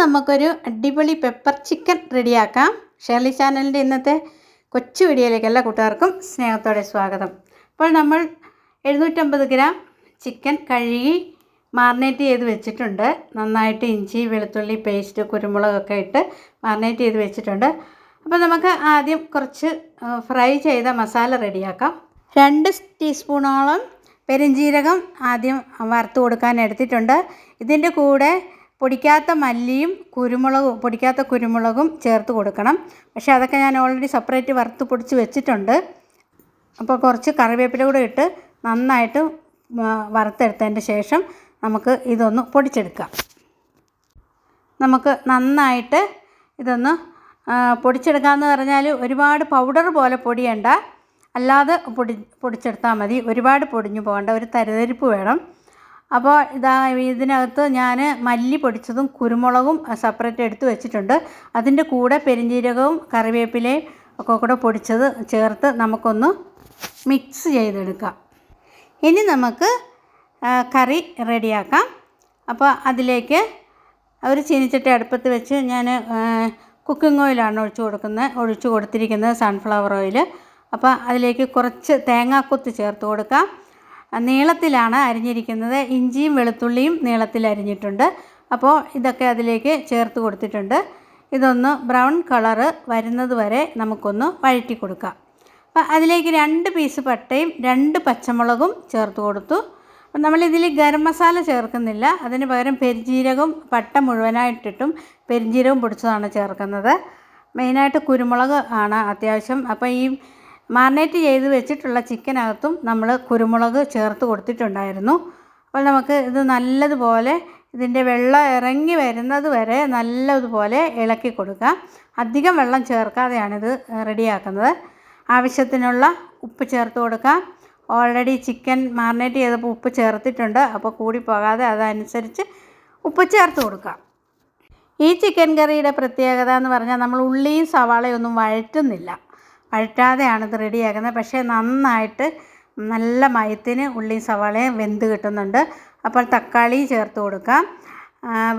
നമുക്കൊരു അടിപൊളി pepper chicken റെഡിയാക്കാം. ഷേർലി ചാനലിന്റെ ഇന്നത്തെ കൊച്ചു വീഡിയോയിലേക്ക് എല്ലാ കൂട്ടുകാർക്കും സ്നേഹത്തോടെ സ്വാഗതം. അപ്പോൾ നമ്മൾ എഴുന്നൂറ്റമ്പത് ഗ്രാം ചിക്കൻ കഴുകി മാറിനേറ്റ് ചെയ്ത് വെച്ചിട്ടുണ്ട്. നന്നായിട്ട് ഇഞ്ചി വെളുത്തുള്ളി പേസ്റ്റ് കുരുമുളകൊക്കെ ഇട്ട് മാറിനേറ്റ് ചെയ്ത് വെച്ചിട്ടുണ്ട്. അപ്പോൾ നമുക്ക് ആദ്യം കുറച്ച് ഫ്രൈ ചെയ്ത മസാല റെഡിയാക്കാം. രണ്ട് ടീസ്പൂണോളം പെരുംജീരകം ആദ്യം വറുത്ത് കൊടുക്കാൻ എടുത്തിട്ടുണ്ട്. ഇതിന്റെ കൂടെ പൊടിക്കാത്ത മല്ലിയും കുരുമുളകും പൊടിക്കാത്ത കുരുമുളകും ചേർത്ത് കൊടുക്കണം. പക്ഷേ അതൊക്കെ ഞാൻ ഓൾറെഡി സെപ്പറേറ്റ് വറുത്ത് പൊടിച്ച് വെച്ചിട്ടുണ്ട്. അപ്പോൾ കുറച്ച് കറിവേപ്പില കൂടെ ഇട്ട് നന്നായിട്ട് വറുത്തെടുത്തതിന്റെ ശേഷം നമുക്ക് ഇതൊന്ന് പൊടിച്ചെടുക്കാം. നമുക്ക് നന്നായിട്ട് ഇതൊന്ന് പൊടിച്ചെടുക്കാമെന്ന് പറഞ്ഞാൽ ഒരുപാട് പൗഡർ പോലെ പൊടിയണ്ട. അല്ലാതെ പൊടി പൊടിച്ചെടുത്താൽ മതി. ഒരുപാട് പൊടിഞ്ഞു പോകേണ്ട. ഒരു തരിതരിപ്പ് വേണം. അപ്പോൾ ഇതാ ഇതിനകത്ത് ഞാൻ മല്ലി പൊടിച്ചതും കുരുമുളകും സെപ്പറേറ്റ് എടുത്ത് വെച്ചിട്ടുണ്ട്. അതിന്റെ കൂടെ പെരിഞ്ജീരകവും കറിവേപ്പിലയും ഒക്കെ കൂടെ പൊടിച്ചത് ചേർത്ത് നമുക്കൊന്ന് മിക്സ് ചെയ്തെടുക്കാം. ഇനി നമുക്ക് കറി റെഡിയാക്കാം. അപ്പോൾ അതിലേക്ക് ഒരു ചീനിച്ചട്ടി അടുപ്പത്ത് വെച്ച് ഞാൻ കുക്കിംഗ് ഓയിലാണ് ഒഴിച്ചു കൊടുക്കുന്നത്. ഒഴിച്ചു കൊടുത്തിരിക്കുന്നത് സൺഫ്ലവർ ഓയിൽ അപ്പോൾ അതിലേക്ക് കുറച്ച് തേങ്ങാക്കൊത്ത് ചേർത്ത് കൊടുക്കാം. നീളത്തിലാണ് അരിഞ്ഞിരിക്കുന്നത്. ഇഞ്ചിയും വെളുത്തുള്ളിയും നീളത്തിൽ അരിഞ്ഞിട്ടുണ്ട്. അപ്പോൾ ഇതൊക്കെ അതിലേക്ക് ചേർത്ത് കൊടുത്തിട്ടുണ്ട്. ഇതൊന്ന് ബ്രൗൺ കളറ് വരുന്നത് വരെ നമുക്കൊന്ന് വഴറ്റി കൊടുക്കാം. അപ്പോൾ അതിലേക്ക് രണ്ട് പീസ് പട്ടയും രണ്ട് പച്ചമുളകും ചേർത്ത് കൊടുത്തു. അപ്പം നമ്മളിതിൽ ഗരം മസാല ചേർക്കുന്നില്ല. അതിന് പകരം പെരിഞ്ജീരകവും പട്ട മുഴുവനായിട്ടിട്ടും പെരിഞ്ജീരകവും പൊടിച്ചതാണ് ചേർക്കുന്നത്. മെയിനായിട്ട് കുരുമുളക് ആണ് അത്യാവശ്യം. അപ്പോൾ ഈ മാറിനേറ്റ് ചെയ്ത് വെച്ചിട്ടുള്ള ചിക്കനകത്തും നമ്മൾ കുരുമുളക് ചേർത്ത് കൊടുത്തിട്ടുണ്ടായിരുന്നു. അപ്പോൾ നമുക്ക് ഇത് നല്ലതുപോലെ ഇതിന്റെ വെള്ളം ഇറങ്ങി വരുന്നത് വരെ നല്ലതുപോലെ ഇളക്കി കൊടുക്കുക അധികം വെള്ളം ചേർക്കാതെയാണിത് റെഡിയാക്കുന്നത്. ആവശ്യത്തിനുള്ള ഉപ്പ് ചേർത്ത് കൊടുക്കാം. ഓൾറെഡി ചിക്കൻ മാറിനേറ്റ് ചെയ്തപ്പോൾ ഉപ്പ് ചേർത്തിട്ടുണ്ട്. അപ്പോൾ കൂടി പോകാതെ അതനുസരിച്ച് ഉപ്പ് ചേർത്ത് കൊടുക്കാം. ഈ ചിക്കൻ കറിയുടെ പ്രത്യേകത എന്ന് പറഞ്ഞാൽ നമ്മൾ ഉള്ളിയും സവാളയും ഒന്നും വഴറ്റുന്നില്ല. വഴറ്റാതെയാണ് ഇത് റെഡിയാക്കുന്നത്. പക്ഷേ നന്നായിട്ട് നല്ല മയത്തിന് ഉള്ളിയും സവാളയും വെന്ത് കിട്ടുന്നുണ്ട്. അപ്പോൾ തക്കാളി ചേർത്ത് കൊടുക്കാം.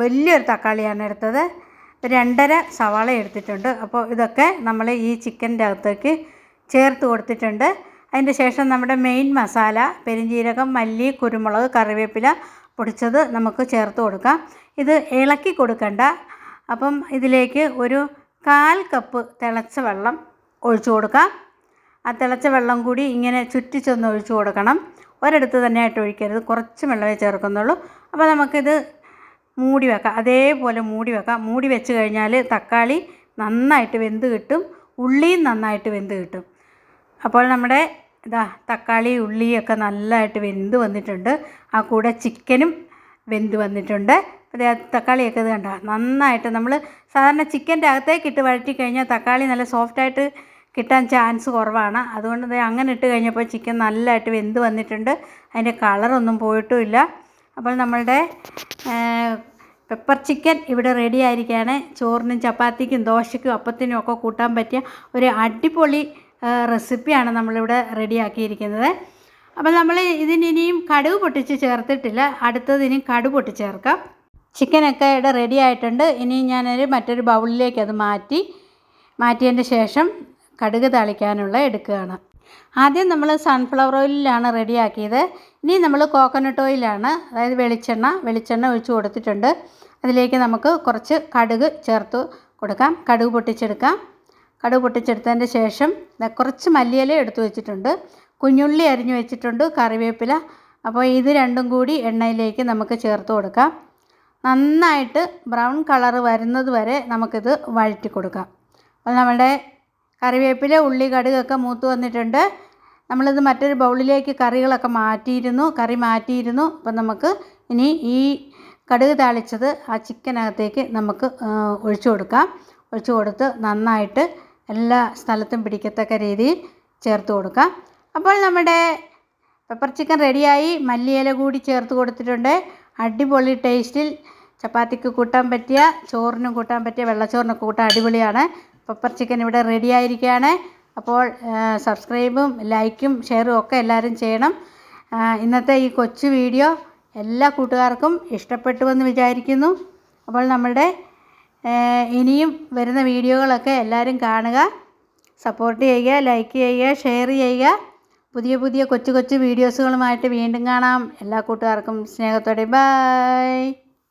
വലിയൊരു തക്കാളിയാണ് എടുത്തത്. രണ്ടര സവാള എടുത്തിട്ടുണ്ട്. അപ്പോൾ ഇതൊക്കെ നമ്മൾ ഈ ചിക്കന്റെ അകത്തേക്ക് ചേർത്ത് കൊടുത്തിട്ടുണ്ട്. അതിന്റെ ശേഷം നമ്മുടെ മെയിൻ മസാല പെരിഞ്ജീരകം മല്ലി കുരുമുളക് കറിവേപ്പില പൊടിച്ചത് നമുക്ക് ചേർത്ത് കൊടുക്കാം. ഇത് ഇളക്കി കൊടുക്കണ്ട. അപ്പം ഇതിലേക്ക് ഒരു കാൽ കപ്പ് തിളച്ച വെള്ളം ഒഴിച്ചു കൊടുക്കാം. ആ തിളച്ച വെള്ളം കൂടി ഇങ്ങനെ ചുറ്റിച്ചൊന്ന് ഒഴിച്ചു കൊടുക്കണം. ഒരിടത്ത് തന്നെ ആയിട്ട് ഒഴിക്കരുത്. കുറച്ച് വെള്ളമേ ചേർക്കുന്നുള്ളൂ. അപ്പോൾ നമുക്കിത് മൂടി വെക്കാം. അതേപോലെ മൂടി വെക്കാം. മൂടി വെച്ച് കഴിഞ്ഞാൽ തക്കാളി നന്നായിട്ട് വെന്ത് കിട്ടും. ഉള്ളിയും നന്നായിട്ട് വെന്ത് കിട്ടും. അപ്പോൾ നമ്മുടെ ഇതാ തക്കാളി ഉള്ളിയൊക്കെ നല്ലതായിട്ട് വെന്ത് വന്നിട്ടുണ്ട്. ആ കൂടെ ചിക്കനും വെന്ത് വന്നിട്ടുണ്ട്. തക്കാളിയൊക്കെ ഇത് കണ്ട? നന്നായിട്ട് നമ്മൾ സാധാരണ ചിക്കന്റെ അകത്തേക്ക് ഇട്ട് വഴറ്റി കഴിഞ്ഞാൽ തക്കാളി നല്ല സോഫ്റ്റായിട്ട് കിട്ടാൻ ചാൻസ് കുറവാണ്. അതുകൊണ്ട് അങ്ങനെ ഇട്ട് കഴിഞ്ഞപ്പോൾ ചിക്കൻ നല്ലതായിട്ട് വെന്ത് വന്നിട്ടുണ്ട്. അതിന്റെ കളറൊന്നും പോയിട്ടുമില്ല. അപ്പോൾ നമ്മളുടെ പെപ്പർ ചിക്കൻ ഇവിടെ റെഡി ആയിരിക്കുകയാണ്. ചോറിനും ചപ്പാത്തിക്കും ദോശയ്ക്കും അപ്പത്തിനും ഒക്കെ കൂട്ടാൻ പറ്റിയ ഒരു അടിപൊളി റെസിപ്പിയാണ് നമ്മളിവിടെ റെഡിയാക്കിയിരിക്കുന്നത് അപ്പോൾ നമ്മൾ ഇതിനിനിയും കടുക് പൊട്ടിച്ച് ചേർത്തിട്ടില്ല. അടുത്തത് ഇനി കടുക് പൊട്ടിച്ച് ചേർക്കാം. ചിക്കനൊക്കെ ഇവിടെ റെഡി ആയിട്ടുണ്ട്. ഇനി ഞാനൊരു മറ്റൊരു ബൗളിലേക്ക് അത് മാറ്റി മാറ്റിയതിന്റെ ശേഷം കടുക് തളിക്കാനുള്ള എടുക്കുകയാണ്. ആദ്യം നമ്മൾ സൺഫ്ലവർ ഓയിലാണ് റെഡിയാക്കിയത് ഇനി നമ്മൾ കോക്കനട്ട് ഓയിലാണ് അതായത് വെളിച്ചെണ്ണ വെളിച്ചെണ്ണ ഒഴിച്ച് കൊടുത്തിട്ടുണ്ട്. അതിലേക്ക് നമുക്ക് കുറച്ച് കടുക് ചേർത്ത് കൊടുക്കാം. കടുക് പൊട്ടിച്ചെടുക്കാം. കടുക് പൊട്ടിച്ചെടുത്തതിന്റെ ശേഷം കുറച്ച് മല്ലിയില എടുത്തു വെച്ചിട്ടുണ്ട്. കുഞ്ഞുള്ളി അരിഞ്ഞു വെച്ചിട്ടുണ്ട് കറിവേപ്പില. അപ്പോൾ ഇത് രണ്ടും കൂടി എണ്ണയിലേക്ക് നമുക്ക് ചേർത്ത് കൊടുക്കാം. നന്നായിട്ട് ബ്രൗൺ കളർ വരുന്നത് വരെ നമുക്കിത് വഴറ്റി കൊടുക്കാം. അപ്പോൾ നമ്മുടെ കറിവേപ്പില ഉള്ളി കടുകൊക്കെ മൂത്ത് വന്നിട്ടുണ്ട്. നമ്മളിത് മറ്റൊരു ബൗളിലേക്ക് കറികളൊക്കെ മാറ്റിയിരുന്നു. കറി മാറ്റിയിരുന്നു. അപ്പം നമുക്ക് ഇനി ഈ കടുക് താളിച്ചത് ആ ചിക്കനകത്തേക്ക് നമുക്ക് ഒഴിച്ചു കൊടുക്കാം. ഒഴിച്ചു കൊടുത്ത് നന്നായിട്ട് എല്ലാ സ്ഥലത്തും പിടിക്കത്തക്ക രീതിയിൽ ചേർത്ത് കൊടുക്കാം. അപ്പോൾ നമ്മുടെ പെപ്പർ ചിക്കൻ റെഡിയായി. മല്ലിയില കൂടി ചേർത്ത് കൊടുത്തിട്ടുണ്ട്. അടിപൊളി ടേസ്റ്റിൽ ചപ്പാത്തിക്ക് കൂട്ടാൻ പറ്റിയ ചോറിനും കൂട്ടാൻ പറ്റിയ വെള്ളച്ചോറിനൊക്കെ കൂട്ടാൻ അടിപൊളിയാണ്. പെപ്പർ ചിക്കൻ ഇവിടെ റെഡി ആയിരിക്കുകയാണ്. അപ്പോൾ സബ്സ്ക്രൈബും ലൈക്കും ഷെയറും ഒക്കെ എല്ലാവരും ചെയ്യണം. ഇന്നത്തെ ഈ കൊച്ചു വീഡിയോ എല്ലാ കൂട്ടുകാർക്കും ഇഷ്ടപ്പെട്ടുവെന്ന് വിചാരിക്കുന്നു. അപ്പോൾ നമ്മുടെ ഇനിയും വരുന്ന വീഡിയോകളൊക്കെ എല്ലാവരും കാണുക. സപ്പോർട്ട് ചെയ്യുക ലൈക്ക് ചെയ്യുക ഷെയർ ചെയ്യുക. പുതിയ പുതിയ കൊച്ചു കൊച്ചു വീഡിയോസുകളുമായിട്ട് വീണ്ടും കാണാം. എല്ലാ കൂട്ടുകാർക്കും സ്നേഹത്തോടെ. ബായ്